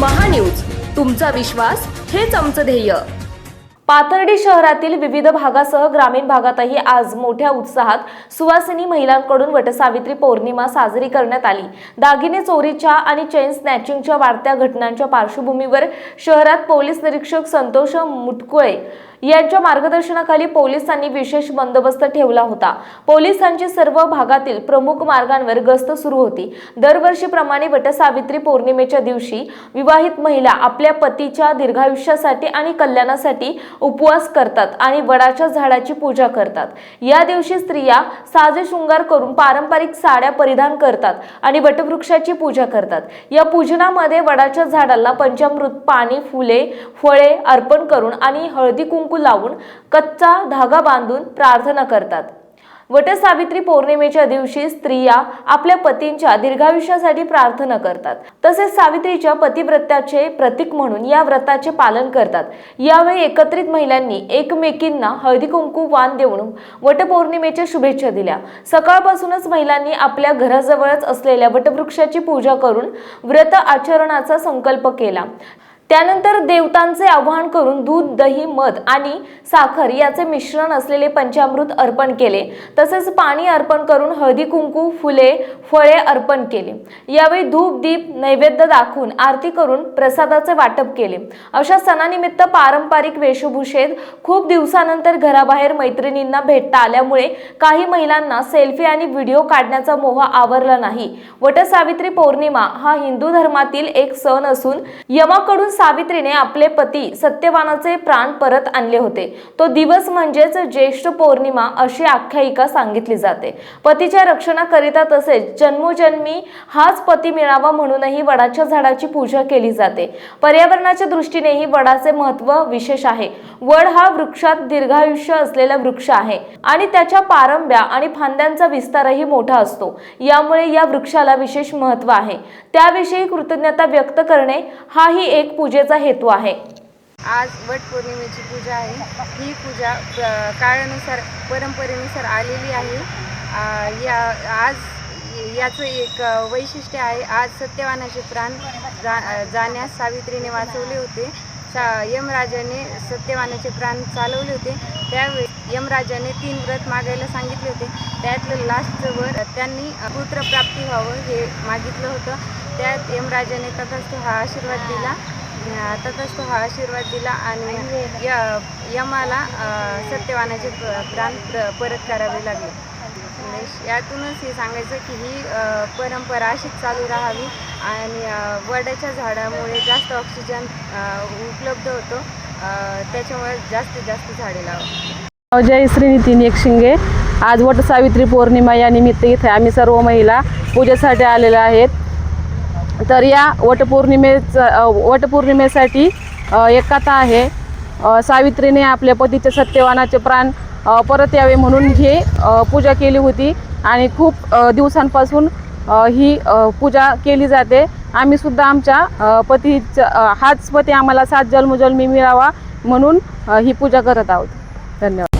महान्यूज. तुमचा विश्वास हेच आमचं ध्येय. पाथर्डी शहरातील विविध भागासह ग्रामीण भागातही आज मोठ्या उत्साहात सुवासिनी महिलांकडून वटसावित्री पौर्णिमा साजरी करण्यात आली. दागिने चोरीच्या आणि चेन स्नॅचिंगच्या वाढत्या घटनांच्या पार्श्वभूमीवर शहरात पोलीस निरीक्षक संतोष मुटकुळे यांच्या मार्गदर्शनाखाली पोलिसांनी विशेष बंदोबस्त ठेवला होता. पोलिसांची सर्व भागातील प्रमुख मार्गांवर गस्त सुरू होती. दरवर्षीप्रमाणे वटसावित्री पौर्णिमेच्या दिवशी विवाहित महिला आपल्या पतीच्या दीर्घायुष्यासाठी आणि कल्याणासाठी उपवास करतात आणि वडाच्या झाडाची पूजा करतात. या दिवशी स्त्रिया साजे शृंगार करून पारंपरिक साड्या परिधान करतात आणि वटवृक्षाची पूजा करतात. या पूजनामध्ये वडाच्या झाडाला पंचामृत पाणी फुले फळे अर्पण करून आणि हळदी कुंकू लावून कच्चा धागा बांधून प्रार्थना करतात. वटसावित्री पौर्णिमेच्या दिवशी स्त्रिया आपल्या पतींच्या दीर्घायुष्यासाठी प्रार्थना करतात. तसेच सावित्रीच्या पतिव्रत्याचे प्रतीक म्हणून या व्रताचे पालन करतात. यावेळी एकत्रित महिलांनी एकमेकींना हळदी कुंकू वाण देऊन वटपौर्णिमेच्या शुभेच्छा दिल्या. सकाळपासूनच महिलांनी आपल्या घराजवळच असलेल्या वटवृक्षाची पूजा करून व्रत आचरणाचा संकल्प केला. त्यानंतर देवतांचे आवाहन करून दूध दही मध आणि साखर याचे मिश्रण असलेले पंचामृत अर्पण केले. तसेच पाणी अर्पण करून हळदी कुंकू फुले फळे अर्पण केले. यावेळी धूप दीप नैवेद्य दाखवून आरती करून प्रसादाचे वाटप केले. अशा सणानिमित्त पारंपरिक वेशभूषेत खूप दिवसानंतर घराबाहेर मैत्रिणींना भेटता आल्यामुळे काही महिलांना सेल्फी आणि व्हिडिओ काढण्याचा मोह आवरला नाही. वटसावित्री पौर्णिमा हा हिंदू धर्मातील एक सण असून यमाकडून सावित्रीने आपले पती सत्यवानाचे प्राण परत आणले होते. तो दिवस म्हणजेच ज्येष्ठ पौर्णिमा अशी आख्यायिका सांगितली जाते. पतीच्या रक्षणाकरिता तसेच जन्मोजन्मी हाच पती मिळावा म्हणूनही वडाच्या झाडाची पूजा केली जाते. पर्यावरणाच्या दृष्टीनेही वडाचे महत्त्व विशेष आहे. वड हा वृक्षात दीर्घायुष्य असलेला वृक्ष आहे आणि त्याच्या पारंब्या आणि फांद्यांचा विस्तारही मोठा असतो. यामुळे या वृक्षाला विशेष महत्त्व आहे. त्याविषयी कृतज्ञता व्यक्त करणे हाही एक पूजेचा हेतू आहे. आज वटपौर्णिमेची पूजा आहे. ही पूजा काळानुसार परंपरेनुसार आलेली आहे. या आज याचं एक वैशिष्ट्य आहे. आज सत्यवानाचे प्राण जा जाण्यास सावित्रीने वाचवले होते. सा यमराजाने सत्यवानाचे प्राण चालवले होते. त्यावेळी यमराजाने तीन व्रत मागायला सांगितले होते. त्यातलं लास्टचं वर त्यांनी पुत्रप्राप्ती व्हावं हे मागितलं होतं. त्यात यमराजाने तथास्तु हा आशीर्वाद दिला. अ, तो हा आशीर्वाद दिला आणि य यमाला सत्यवानाचे प्राण प्र- परत करावे लागले. म्हणजे यातूनच हे सांगायचं की ही परंपरा अशीच चालू राहावी आणि वडाच्या झाडामुळे जास्त ऑक्सिजन उपलब्ध होतो. त्याच्यामुळे जास्तीत जास्त झाडे लावा. जय श्री नितीन एकशिंगे आज वट सावित्री पौर्णिमा या निमित्त इथे आम्ही सर्व महिला पूजेसाठी आलेल्या आहेत. तर या वटपौर्णिमेचं वटपौर्णिमेसाठी एक कथा आहे. सावित्रीने आपल्या पतीचे सत्यवानाचे प्राण परत यावे म्हणून ही पूजा केली होती. आणि खूप दिवसांपासून ही पूजा केली जाते. आम्ही सुद्धा आमच्या पतीचा हाच पती आम्हाला सात जन्मजन्मी मिळावा म्हणून ही पूजा करत आहोत. धन्यवाद.